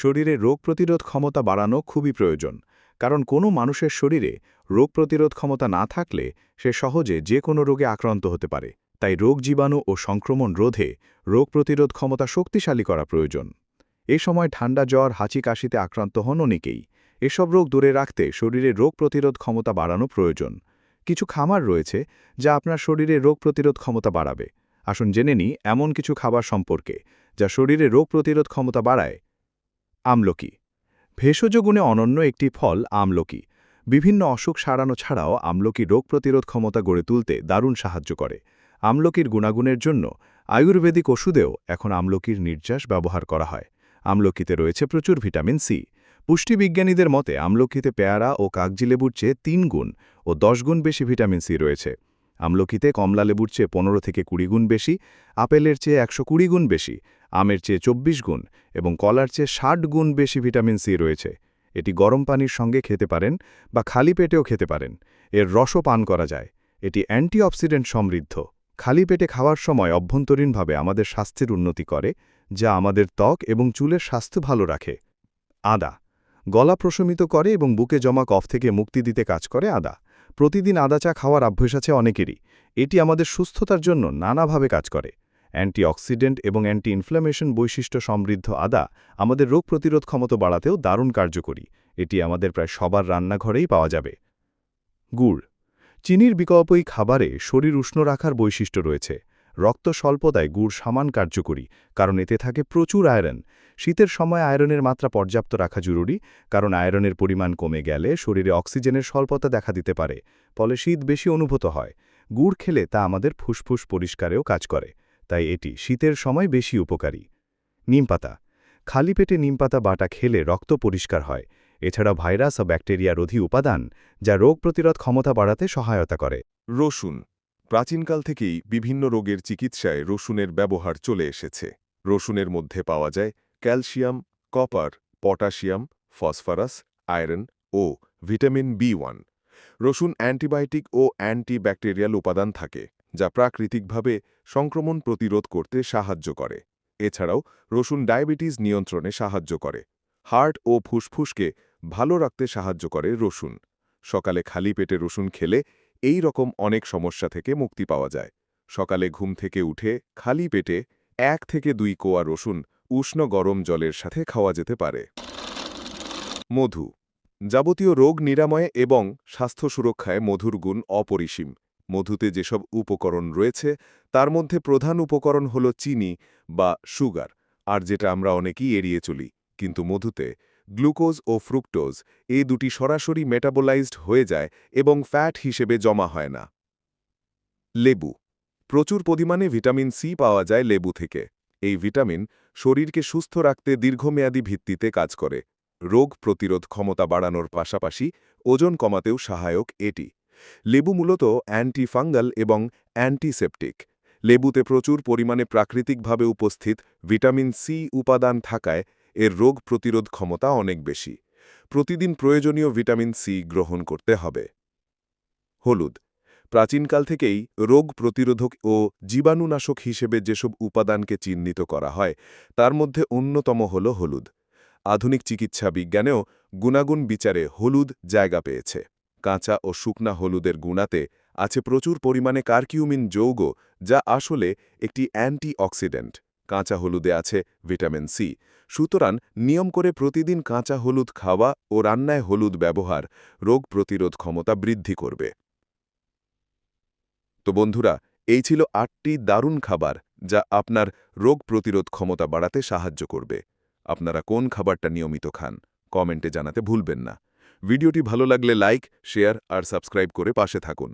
শরীরে রোগ প্রতিরোধ ক্ষমতা বাড়ানো খুবই প্রয়োজন, কারণ কোনো মানুষের শরীরে রোগ প্রতিরোধ ক্ষমতা না থাকলে সে সহজে যে কোনো রোগে আক্রান্ত হতে পারে। তাই রোগ জীবাণু ও সংক্রমণ রোধে রোগ প্রতিরোধ ক্ষমতা শক্তিশালী করা প্রয়োজন। এ সময় ঠান্ডা জ্বর হাঁচি কাশিতে আক্রান্ত হন অনেকেই। এসব রোগ দূরে রাখতে শরীরে রোগ প্রতিরোধ ক্ষমতা বাড়ানো প্রয়োজন। কিছু খামার রয়েছে যা আপনার শরীরে রোগ প্রতিরোধ ক্ষমতা বাড়াবে। আসুন জেনে নিই এমন কিছু খাবার সম্পর্কে, যা শরীরে রোগ প্রতিরোধ ক্ষমতা বাড়ায়। আমলকি। ভেষজ গুণে অনন্য একটি ফল আমলকি। বিভিন্ন অসুখ সারানো ছাড়াও আমলকি রোগ প্রতিরোধ ক্ষমতা গড়ে তুলতে দারুণ সাহায্য করে। আমলকির গুণাগুণের জন্য আয়ুর্বেদিক ওষুধেও এখন আমলকির নির্যাস ব্যবহার করা হয়। আমলকিতে রয়েছে প্রচুর ভিটামিন সি। পুষ্টিবিজ্ঞানীদের মতে আমলকিতে পেয়ারা ও কাগজি লেবুর চেয়ে তিন গুণ ও দশ গুণ বেশি ভিটামিন সি রয়েছে। আমলকিতে কমলা লেবুর চেয়ে পনেরো থেকে কুড়ি গুণ বেশি, আপেলের চেয়ে একশো কুড়ি গুণ বেশি আমের চেয়ে চব্বিশ গুণ এবং কলার চেয়ে ষাট গুণ বেশি ভিটামিন সি রয়েছে। এটি গরম পানির সঙ্গে খেতে পারেন বা খালি পেটেও খেতে পারেন। এর রসও পান করা যায়। এটি অ্যান্টিঅক্সিডেন্ট সমৃদ্ধ। খালি পেটে খাওয়ার সময় অভ্যন্তরীণভাবে আমাদের স্বাস্থ্যের উন্নতি করে, যা আমাদের ত্বক এবং চুলের স্বাস্থ্য ভালো রাখে। আদা। গলা প্রশমিত করে এবং বুকে জমা কফ থেকে মুক্তি দিতে কাজ করে আদা। প্রতিদিন আদা চা খাওয়ার অভ্যাস আছে অনেকেরই। এটি আমাদের সুস্থতার জন্য নানাভাবে কাজ করে। অ্যান্টিঅক্সিডেন্ট এবং অ্যান্টি ইনফ্লামেশন বৈশিষ্ট্য সমৃদ্ধ আদা আমাদের রোগ প্রতিরোধ ক্ষমতা বাড়াতেও দারুণ কার্যকরী। এটি আমাদের প্রায় সবার রান্নাঘরেই পাওয়া যাবে। গুড়। চিনির বিকল্পই খাবারে শরীর উষ্ণ রাখার বৈশিষ্ট্য রয়েছে। রক্ত স্বল্পতায় গুড় সমান কার্যকরী, কারণ এতে থাকে প্রচুর আয়রন। শীতের সময় আয়রনের মাত্রা পর্যাপ্ত রাখা জরুরি, কারণ আয়রনের পরিমাণ কমে গেলে শরীরে অক্সিজেনের স্বল্পতা দেখা দিতে পারে, ফলে শীত বেশি অনুভূত হয়। গুড় খেলে তা আমাদের ফুসফুস পরিষ্কারেও কাজ করে। তাই এটি শীতের সময় বেশি উপকারী। নিমপাতা। খালি পেটে নিমপাতা বাটা খেলে রক্ত পরিষ্কার হয়। এছাড়া ভাইরাস ও ব্যাকটেরিয়া রোধী উপাদান যা রোগ প্রতিরোধ ক্ষমতা বাড়াতে সহায়তা করে। রসুন। প্রাচীনকাল থেকেই বিভিন্ন রোগের চিকিৎসায় রসুনের ব্যবহার চলে এসেছে। রসুনের মধ্যে পাওয়া যায় calcium, copper, potassium, phosphorus, iron ও ভিটামিন বি ওয়ান। রসুন অ্যান্টিবায়োটিক ও অ্যান্টিব্যাকটেরিয়াল উপাদান থাকে। যা প্রাকৃতিকভাবে সংক্রমণ প্রতিরোধ করতে সাহায্য করে। এছাড়াও, রসুন ডায়াবেটিস নিয়ন্ত্রণে সাহায্য করে। হার্ট ও ফুসফুসকে ভালো রাখতে সাহায্য করে রসুন। সকালে খালি পেটে রসুন খেলে এই রকম অনেক সমস্যা থেকে মুক্তি পাওয়া যায়। সকালে ঘুম থেকে উঠে খালি পেটে এক থেকে দুই কোয়া রসুন উষ্ণ গরম জলের সাথে খাওয়া যেতে পারে। মধু। যাবতীয় রোগ নিরাময়ে এবং স্বাস্থ্য সুরক্ষায় মধুর গুণ অপরিসীম। মধুতে যেসব উপকরণ রয়েছে, তার মধ্যে প্রধান উপকরণ হল চিনি বা সুগার, আর যেটা আমরা অনেকেই এড়িয়ে চলি। কিন্তু মধুতে গ্লুকোজ ও ফ্রুক্টোজ এই দুটি সরাসরি মেটাবোলাইজড হয়ে যায় এবং ফ্যাট হিসেবে জমা হয় না। লেবু। প্রচুর পরিমাণে ভিটামিন সি পাওয়া যায় লেবু থেকে। এই ভিটামিন শরীরকে সুস্থ রাখতে দীর্ঘমেয়াদী ভিত্তিতে কাজ করে। রোগ প্রতিরোধ ক্ষমতা বাড়ানোর পাশাপাশি ওজন কমাতেও সহায়ক এটি। লেবু মূলত অ্যান্টিফাঙ্গাল এবং অ্যান্টিসেপটিক। লেবুতে প্রচুর পরিমাণে প্রাকৃতিকভাবে উপস্থিত ভিটামিন সি উপাদান থাকায় এর রোগ প্রতিরোধ ক্ষমতা অনেক বেশি। প্রতিদিন প্রয়োজনীয় ভিটামিন সি গ্রহণ করতে হবে। হলুদ। প্রাচীনকাল থেকেই রোগ প্রতিরোধক ও জীবাণুনাশক হিসেবে যেসব উপাদানকে চিহ্নিত করা হয়, তার মধ্যে অন্যতম হল হলুদ। আধুনিক চিকিৎসা বিজ্ঞানেও গুণাগুণ বিচারে হলুদ জায়গা পেয়েছে। কাঁচা ও শুকনা হলুদের গুণাতে আছে প্রচুর পরিমাণে কার্কিউমিন যৌগ, যা আসলে একটি অ্যান্টিঅক্সিডেন্ট। কাঁচা হলুদে আছে ভিটামিন সি। সুতরাং নিয়ম করে প্রতিদিন কাঁচা হলুদ খাওয়া ও রান্নায় হলুদ ব্যবহার রোগ প্রতিরোধ ক্ষমতা বৃদ্ধি করবে। তো বন্ধুরা, এই ছিল আটটি দারুণ খাবার যা আপনার রোগ প্রতিরোধ ক্ষমতা বাড়াতে সাহায্য করবে। আপনারা কোন খাবারটা নিয়মিত খান, কমেন্টে জানাতে ভুলবেন না। ভিডিওটি ভালো লাগলে লাইক শেয়ার আর সাবস্ক্রাইব করে পাশে থাকুন।